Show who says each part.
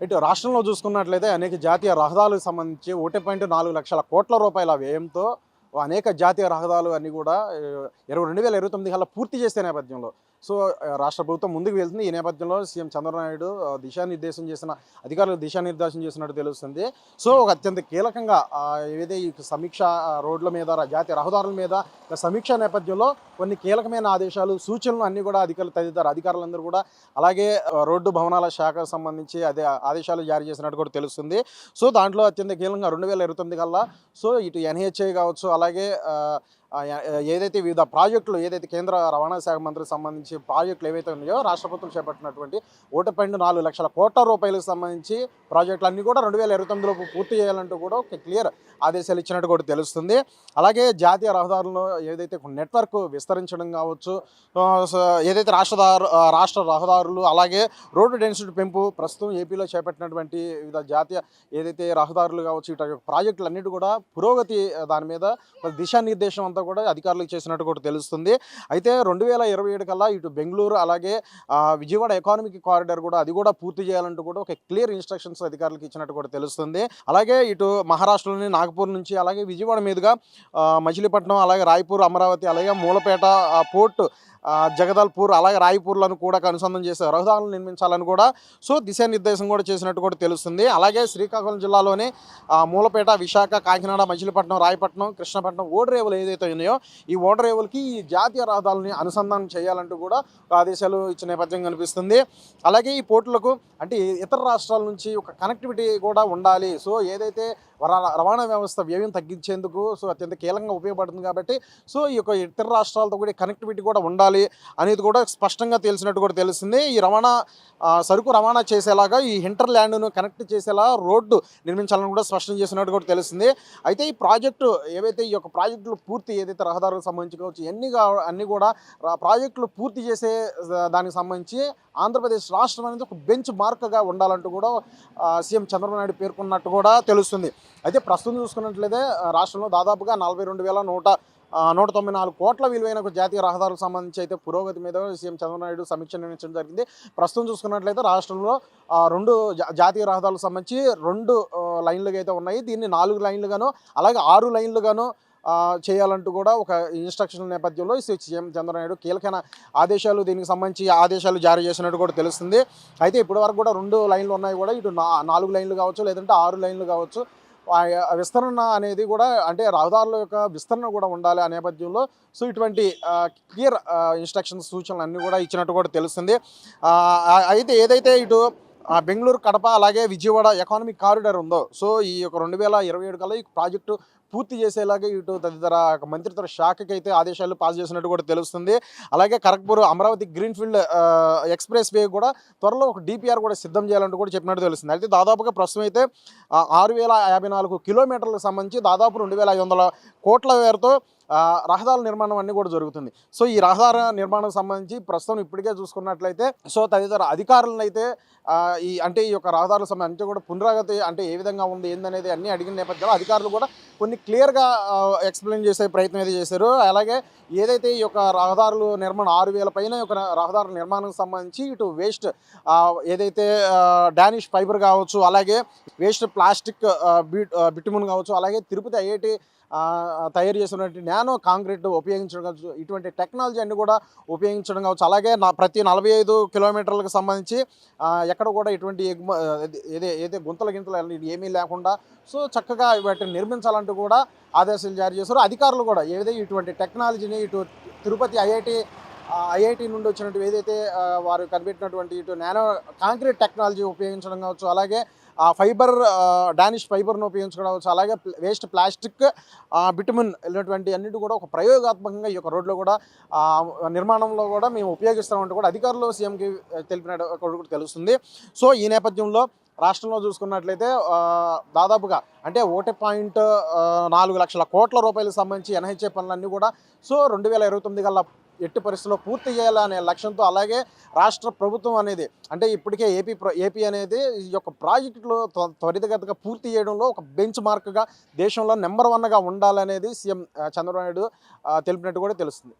Speaker 1: ఇటు రాష్ట్రంలో చూసుకున్నట్లయితే అనేక జాతీయ రహదారులకు సంబంధించి ఒకటి పాయింట్ నాలుగు లక్షల కోట్ల రూపాయల వ్యయంతో అనేక జాతీయ రహదారులు అన్నీ కూడా ఇరవై రెండు వేల ఇరవై తొమ్మిది కల్లా పూర్తి చేసే నేపథ్యంలో. సో రాష్ట్ర ప్రభుత్వం ముందుకు వెళ్తుంది. ఈ నేపథ్యంలో సీఎం చంద్రబాబు దిశానిర్దేశం చేసిన అధికారులు దిశానిర్దేశం చేసినట్టు తెలుస్తుంది. సో ఒక అత్యంత కీలకంగా ఏదైతే ఈ సమీక్ష రోడ్ల మీద జాతీయ రహదారుల మీద సమీక్ష నేపథ్యంలో కొన్ని కీలకమైన ఆదేశాలు సూచనలు అన్నీ కూడా అధికారులు తదితర అధికారులందరూ కూడా అలాగే రోడ్డు భవనాల శాఖకు సంబంధించి అదే ఆదేశాలు జారీ చేసినట్టు కూడా తెలుస్తుంది. సో దాంట్లో అత్యంత కీలకంగా రెండు వేల ఇరవై తొమ్మిది కల్లా సో ఇటు ఎన్హెచ్ఏ కావచ్చు అలాగే ఆ, ఆ, ఏ- ఏదైతే వివిధ ప్రాజెక్టులు ఏదైతే కేంద్ర రవాణా శాఖ మంత్రికి సంబంధించి ప్రాజెక్టులు ఏవైతే ఉన్నాయో రాష్ట్ర ప్రభుత్వం చేపట్టినటువంటి ఒకటి పాయింట్ నాలుగు లక్షల కోట్ల రూపాయలకు సంబంధించి ప్రాజెక్టులు అన్నీ కూడా రెండు వేల ఇరవై తొమ్మిదిలోపు పూర్తి చేయాలంటూ కూడా ఒక క్లియర్ ఆదేశాలు ఇచ్చినట్టు కూడా తెలుస్తుంది. అలాగే జాతీయ రహదారులను ఏదైతే నెట్వర్క్ విస్తరించడం కావచ్చు ఏదైతే రాష్ట్రదారు రాష్ట్ర రహదారులు అలాగే రోడ్డు డెన్సిటీ పెంపు ప్రస్తుతం ఏపీలో చేపట్టినటువంటి వివిధ జాతీయ ఏదైతే రహదారులు కావచ్చు ఇటు ప్రాజెక్టులు అన్నిటి కూడా పురోగతి దాని మీద దిశానిర్దేశం అంతా కూడా అధికారులకు చేసినట్టు కూడా తెలుస్తుంది. అయితే రెండు వేల ఇరవై ఏడు కల్లా ఇటు బెంగళూరు అలాగే విజయవాడ ఎకానమిక్ కారిడార్ కూడా అది కూడా పూర్తి చేయాలంటూ కూడా ఒక క్లియర్ ఇన్స్ట్రక్షన్స్ అధికారులకు ఇచ్చినట్టు కూడా తెలుస్తుంది. అలాగే ఇటు మహారాష్ట్రలోని నాగపూర్ నుంచి అలాగే విజయవాడ మీదుగా మచిలీపట్నం అలాగే రాయపూర్ అమరావతి అలాగే మూలపేట పోర్ట్ జగదల్పూర్ అలాగే రాయపూర్లను కూడా అనుసంధానం చేసే రహదారులను నిర్మించాలని కూడా సో దిశానిర్దేశం కూడా చేసినట్టు కూడా తెలుస్తుంది. అలాగే శ్రీకాకుళం జిల్లాలోని మూలపేట విశాఖ కాకినాడ మచిలీపట్నం రాయపట్నం కృష్ణపట్నం ఓడరేవులు ఏదైతే ఉన్నాయో ఈ ఓడరేవులకి ఈ జాతీయ రహదారులని అనుసంధానం చేయాలంటూ కూడా ఒక ఆదేశాలు ఇచ్చిన నేపథ్యం కనిపిస్తుంది. అలాగే ఈ పోర్టులకు అంటే ఇతర రాష్ట్రాల నుంచి ఒక కనెక్టివిటీ కూడా ఉండాలి. సో ఏదైతే రవాణా వ్యవస్థ వ్యయం తగ్గించేందుకు సో అత్యంత కీలకంగా ఉపయోగపడుతుంది కాబట్టి సో ఈ యొక్క ఇతర రాష్ట్రాలతో కూడా కనెక్టివిటీ కూడా ఉండాలి అనేది కూడా స్పష్టంగా తెలిసినట్టు కూడా తెలిసింది ఈ రవాణా సరుకు రవాణా చేసేలాగా ఈ ఇంటర్ ల్యాండ్ను కనెక్ట్ చేసేలా రోడ్డు నిర్మించాలని కూడా స్పష్టం చేసినట్టు కూడా తెలిసింది అయితే ఈ ప్రాజెక్టు ఏవైతే ఈ యొక్క ప్రాజెక్టులు పూర్తి ఏదైతే రహదారులకు సంబంధించి కావచ్చు అన్నీ కూడా రా- ప్రాజెక్టులు పూర్తి చేసే దానికి సంబంధించి ఆంధ్రప్రదేశ్ రాష్ట్రం అనేది ఒక బెంచ్ మార్క్గా ఉండాలంటూ కూడా సీఎం చంద్రబాబు నాయుడు పేర్కొన్నట్టు కూడా తెలుస్తుంది. అయితే ప్రస్తుతం చూసుకున్నట్లయితే రాష్ట్రంలో దాదాపుగా నలభై రెండు వేల నూట నూట తొంభై నాలుగు కోట్ల విలువైన ఒక జాతీయ రహదారులకు సంబంధించి అయితే పురోగతి మీద సీఎం చంద్రబాబు నాయుడు సమీక్ష నిర్వహించడం జరిగింది. ప్రస్తుతం చూసుకున్నట్లయితే రాష్ట్రంలో రెండు జా- జాతీయ రహదారులకు సంబంధించి రెండు లైన్లుగా అయితే ఉన్నాయి. దీన్ని నాలుగు లైన్లుగాను అలాగే ఆరు లైన్లుగాను చేయాలంటూ కూడా ఒక ఇన్స్ట్రక్షన్ నేపథ్యంలో సిఎం సీఎం చంద్రబాబు కీలకమైన ఆదేశాలు దీనికి సంబంధించి ఆదేశాలు జారీ చేసినట్టు కూడా తెలుస్తుంది. అయితే ఇప్పటి వరకు కూడా రెండు లైన్లు ఉన్నాయి కూడా. ఇటు నాలుగు లైన్లు కావచ్చు లేదంటే ఆరు లైన్లు కావచ్చు. విస్తరణ అనేది కూడా అంటే రహదారుల యొక్క విస్తరణ కూడా ఉండాలి ఆ నేపథ్యంలో. సో ఇటువంటి క్లియర్ ఇన్స్ట్రక్షన్స్ సూచనలు అన్నీ కూడా ఇచ్చినట్టు కూడా తెలుస్తుంది. అయితే ఏదైతే ఇటు ఆ, బెంగళూరు కడప అలాగే విజయవాడ ఎకానమిక్ కారిడార్ ఉందో. సో ఈ యొక్క రెండు వేల ఇరవై ఏడు కల్లా ఈ ప్రాజెక్టు పూర్తి చేసేలాగా ఇటు తదితర మంత్రిత్వ శాఖకి అయితే ఆదేశాలు పాస్ చేసినట్టు కూడా తెలుస్తుంది. అలాగే Kharagpur Amaravati greenfield expressway కూడా త్వరలో ఒక డిపిఆర్ కూడా సిద్ధం చేయాలంటూ కూడా చెప్పినట్టు తెలుస్తుంది. అయితే దాదాపుగా ప్రస్తుతం అయితే ఆరు వేల యాభై నాలుగు కిలోమీటర్లకు సంబంధించి దాదాపు రెండు వేల ఐదు వందల కోట్ల వేరతో రహదారుల నిర్మాణం అన్నీ కూడా జరుగుతుంది. సో ఈ రహదారి నిర్మాణం సంబంధించి ప్రస్తుతం ఇప్పటికే చూసుకున్నట్లయితే సో తదితర అధికారులను అయితే ఈ అంటే ఈ యొక్క రహదారుల సంబంధించి కూడా పునరాగతి అంటే ఏ విధంగా ఉంది ఏందనేది అన్ని అడిగిన నేపథ్యంలో అధికారులు కూడా కొన్ని క్లియర్గా ఎక్స్ప్లెయిన్ చేసే ప్రయత్నం అయితే చేశారు. అలాగే ఏదైతే ఈ యొక్క రహదారులు నిర్మాణం ఆరు వేల పైన యొక్క రహదారుల నిర్మాణం సంబంధించి ఇటు వేస్ట్ ఏదైతే డానిష్ ఫైబర్ కావచ్చు అలాగే వేస్ట్ ప్లాస్టిక్ బిట్ కావచ్చు అలాగే తిరుపతి ఐఐటి తయారు చేసినటువంటి నానో కాంక్రీట్ ఉపయోగించడం కావచ్చు ఇటువంటి టెక్నాలజీ అన్ని కూడా ఉపయోగించడం కావచ్చు. అలాగే నా ప్రతి నలభై ఐదు కిలోమీటర్లకు సంబంధించి ఎక్కడ కూడా ఇటువంటి ఎగుమ ఏదే ఏదే గుంతల గింతలు ఏమీ లేకుండా సో చక్కగా వాటిని నిర్మించాలంటూ కూడా ఆదేశాలు జారీ చేశారు. అధికారులు కూడా ఏదైతే ఇటువంటి టెక్నాలజీని ఇటు తిరుపతి ఐఐటి ఐఐటి నుండి వచ్చినట్టు ఏదైతే వారు కనిపెట్టినటువంటి ఇటు నానో కాంక్రీట్ టెక్నాలజీ ఉపయోగించడం కావచ్చు అలాగే ఆ ఫైబర్ డానిష్ ఫైబర్ను ఉపయోగించుకోవడం కావచ్చు అలాగే వేస్ట్ ప్లాస్టిక్ బిటమిన్ వెళ్ళినటువంటి అన్నిటి కూడా ఒక ప్రయోగాత్మకంగా ఈ యొక్క రోడ్లో కూడా నిర్మాణంలో కూడా మేము ఉపయోగిస్తామంటూ కూడా అధికారులు సీఎంకి తెలిపినట్టు కూడా తెలుస్తుంది. సో ఈ నేపథ్యంలో రాష్ట్రంలో చూసుకున్నట్లయితే దాదాపుగా అంటే ఒకటి పాయింట్ నాలుగు లక్షల కోట్ల రూపాయలకు సంబంధించి ఎన్హెచ్ఏ పనులన్నీ కూడా సో రెండు వేల ఇరవై తొమ్మిది కల్లా ఎట్టి పరిస్థితుల్లో పూర్తి చేయాలనే లక్ష్యంతో అలాగే రాష్ట్ర ప్రభుత్వం అనేది అంటే ఇప్పటికే ఏపీ ఏపీ అనేది ఈ యొక్క ప్రాజెక్టులు త్వ- త్వరితగతిగా పూర్తి చేయడంలో ఒక బెంచ్ మార్క్గా దేశంలో నెంబర్ వన్గా ఉండాలనేది సీఎం చంద్రబాబు నాయుడు తెలిపినట్టు కూడా తెలుస్తుంది.